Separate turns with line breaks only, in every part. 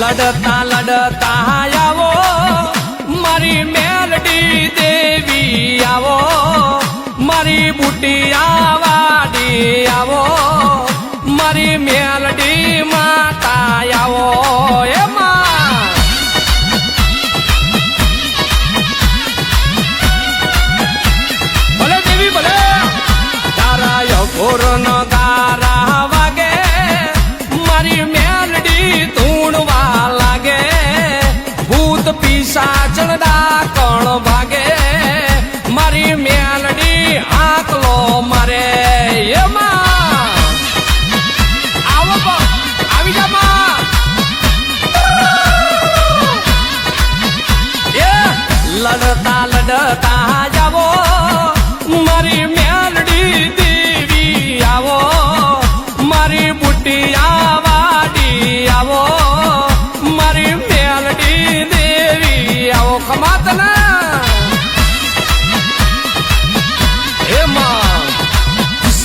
લડતા લડતા આવો, મારી મેલડી દેવી આવો, મારી બુટી આવાડી આવો, મારી મેલડી માતા આવો એમાં ભલે દેવી ભલે. તારા યકોર નો ભૂત પીસાચણ કણ ભાગે મારી મેલડી આકલો મારે. એમાં લડતા લડતા જાવો.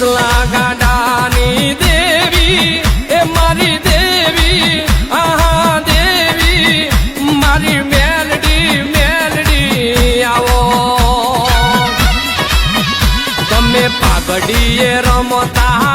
ગાડાની દેવી એ મારી દેવી આહા દેવી મારી મેલડી મેલડી આવો. તમે પાઘડીએ રમતા